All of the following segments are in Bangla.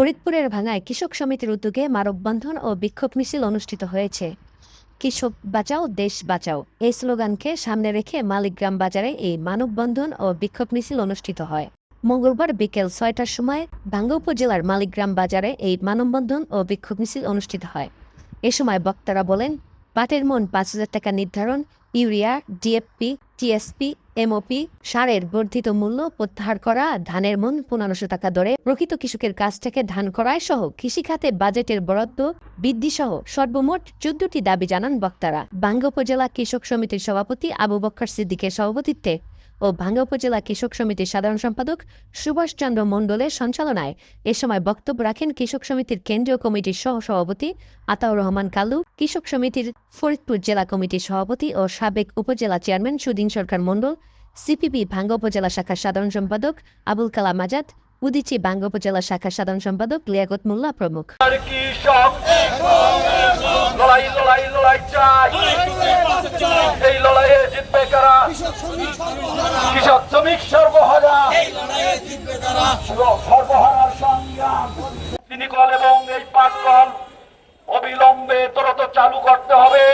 ফরিদপুরের ভাঙায় কৃষক সমিতির উদ্যোগে মানববন্ধন ও বিক্ষোভ মিছিল অনুষ্ঠিত হয়েছে। কৃষক বাঁচাও, দেশ বাঁচাও, এই স্লোগানকে সামনে রেখে মালিকগ্রাম বাজারে এই মানববন্ধন ও বিক্ষোভ মিছিল অনুষ্ঠিত হয়। মঙ্গলবার বিকেল ছয়টার সময় ভাঙ্গা উপজেলার মালিকগ্রাম বাজারে এই মানববন্ধন ও বিক্ষোভ মিছিল অনুষ্ঠিত হয়। এ সময় বক্তারা বলেন পাটের মন পাঁচ হাজার টাকা নির্ধারণ, ইউরিয়া, ডিএফপি, টিএসপি এমওপি সারের বর্ধিত মূল্য প্রত্যাহার করা, ধানের মন পনেরোশো টাকা দরে প্রকৃত কৃষকের কাছ থেকে ধান করায় সহ কৃষিখাতে বাজেটের বরাদ্দ বৃদ্ধি সহ সর্বমোট চোদ্দটি দাবি জানান বক্তারা। বাঙ্গ উপজেলা কৃষক সমিতির সভাপতি আবু বক্কর সিদ্দিকের সভাপতিত্বে ও ভাঙ্গা উপজেলা কৃষক সমিতির সাধারণ সম্পাদক সুভাষচন্দ্র মণ্ডলের সঞ্চালনায় এ সময় বক্তব্য রাখেন কৃষক সমিতির কেন্দ্রীয় কমিটির সহ সভাপতি আতাউর রহমান কালু, কৃষক সমিতির ফরিদপুর জেলা কমিটির সভাপতি ও সাবেক উপজেলা চেয়ারম্যান সুদিন সরকার মণ্ডল, সিপিবি ভাঙ্গা উপজেলা শাখার সাধারণ সম্পাদক আবুল কালাম আজাদ, উদিচি ভাঙ্গা উপজেলা শাখার সাধারণ সম্পাদক লিয়াকত মোল্লা প্রমুখ। কৃষক শ্রমিক সর্বহারা। সর্বহারার সংগ্রাম। তিনি কল এবং এই পাট কল অবিলম্বে তুরন্ত চালু করতে হবে।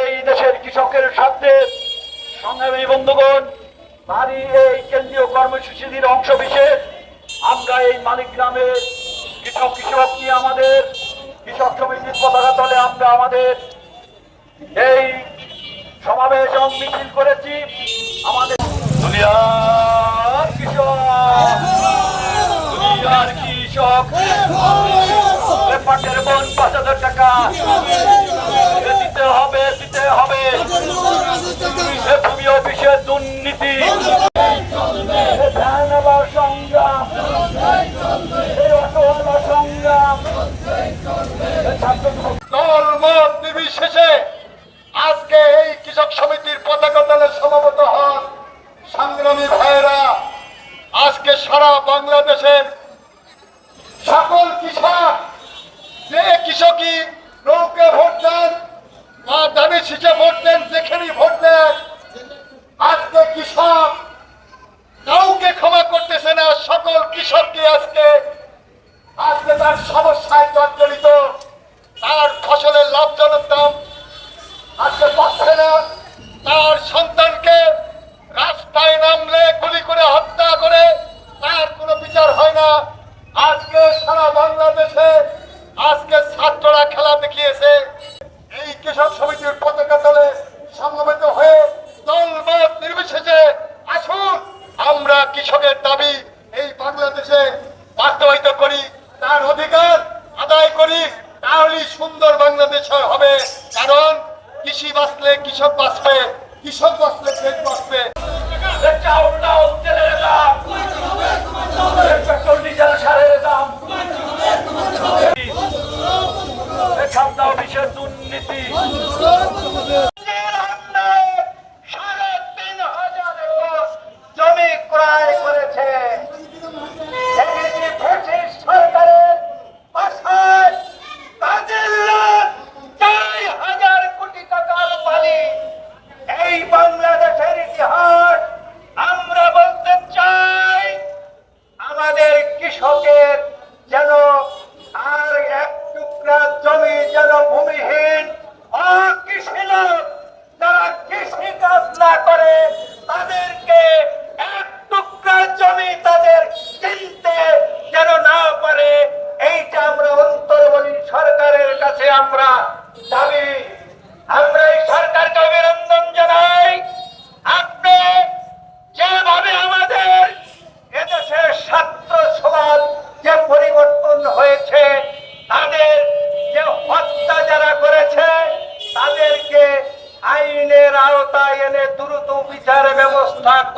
এই দেশের কৃষকের সাথে সংগ্রামী বন্ধুগণ ভারী এই কেন্দ্রীয় কর্মসূচির অংশ বিশেষ। আমরা এই মালিক গ্রামে কৃষক কৃষক নিয়ে আমাদের কৃষক সমিতির পতাকা তলে আমরা আমাদের এই সমাবেশ এবং মিছিল করেছি। আমাদের পাঁচ হাজার টাকা। দিতে হবে দিতে হবে। ভূমি দুর্নীতি। আজকে এই কৃষক সমিতির পতাকা দলে সমাবেত হন সংগ্রামী ভাইরা আজকে সারা বাংলাদেশের সকল কৃষক যে কৃষকই নৌকে ভোট দেন বা দাবি ছিটে ভোট কৃষকের দাবি, এই বাংলাদেশে বাস্তবায়িত করি, তার অধিকার আদায় করি, তাহলেই সুন্দর বাংলাদেশ হবে। কারণ কৃষি বাঁচলে কৃষক বাঁচবে, কৃষক বাঁচলে দেশ বাঁচবে। দাম। দুর্নীতি। বাংলাদেশের ইতিহাস, আমরা বলতে চাই, আমাদের কৃষকের যেন আর এক টুকরা জমি যেন ভূমিহীন অকৃষি লোক যারা কৃষি কাজ না করে, তাদেরকে এক টুকরা জমি তাদের কিনতে যেন না পারে, এইটা আমরা অন্তর বলি সরকারের কাছে আমরা দাবি Tá lutar